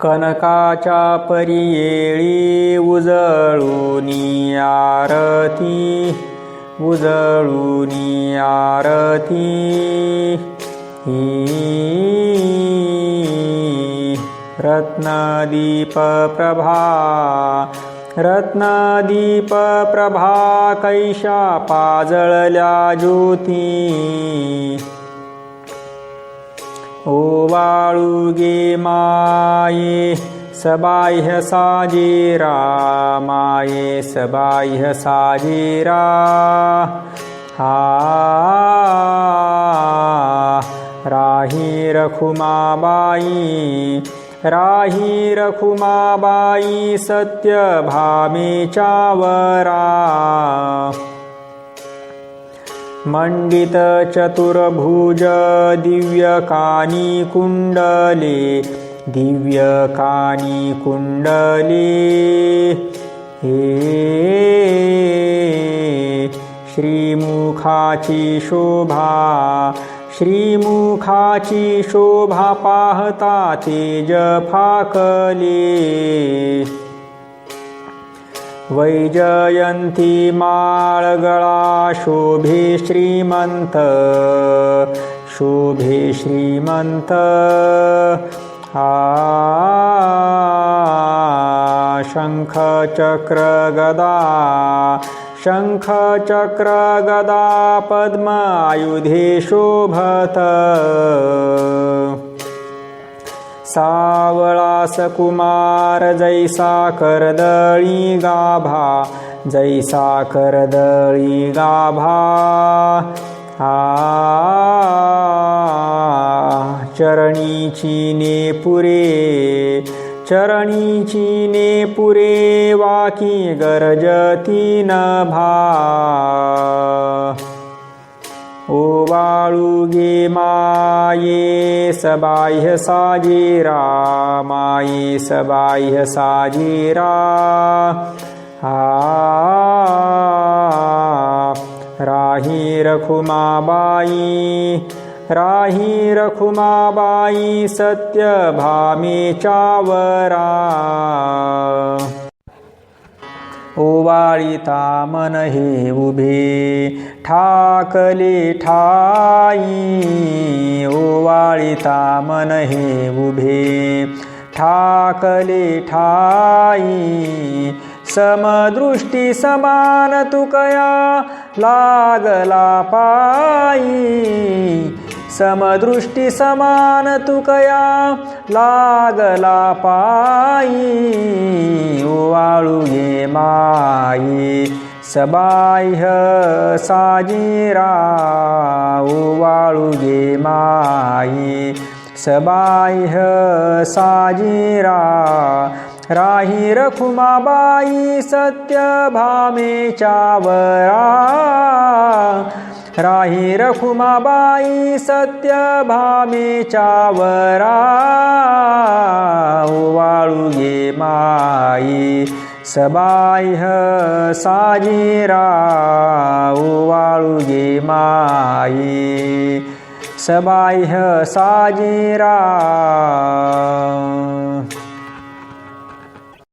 कनकाच्या परियेळी उजळूनी आरती उजळूनी आरती. ही रत्नदीप प्रभा रत्नदीप प्रभा कैशा पाजळल्या ज्योती. ओ गे माये सबाह्य साजेरा माये सबाह्य साजेरा हा राही रखुमाबाई राही रखुमाबाई सत्य भामेच्या वरा मंडित कुण्डले दिव्यकानि कुंडले कुंडले हे श्रीमुखाची शोभा श्रीमुखाची शोभा पाहता तेज फाकले। वैजयंती माळगळा शोभे श्रीमंत शोभे श्रीमंत आ शंख चक्र गदा शंख चक्र गदा पद्म आयुधे शोभत सावळास कुमार जैसा करदळी गाभा जैसा करदळी गाभा. आ चरणीची नेपुरे चरणीची नेपुरे वाकी गरजती नभा सबाह्य साजीरा मायि सबाह्य साजिराहि रखुमाबाई राहि रखुमाबाई सत्यभामि चावरा। ओवाळिता मन हे उभे. ठाकले ठाई ओवाळिता मन हे उभे. ठाकले ठाई समदृष्टी समान तुकया लागला पायी. समदृष्टी समान तुकया लागला पायी वाळू घे माई सबाह्य साजीरा वाळू घे माई सबाह्य साजीरा राही रखुमाबाई सत्य भामेच्या वरा राही रखुमाबाई सत्य भामेच्या वरा वाळू गे माई सबाह्य साजीरा वाळू गे माई सबाह्य साजीरा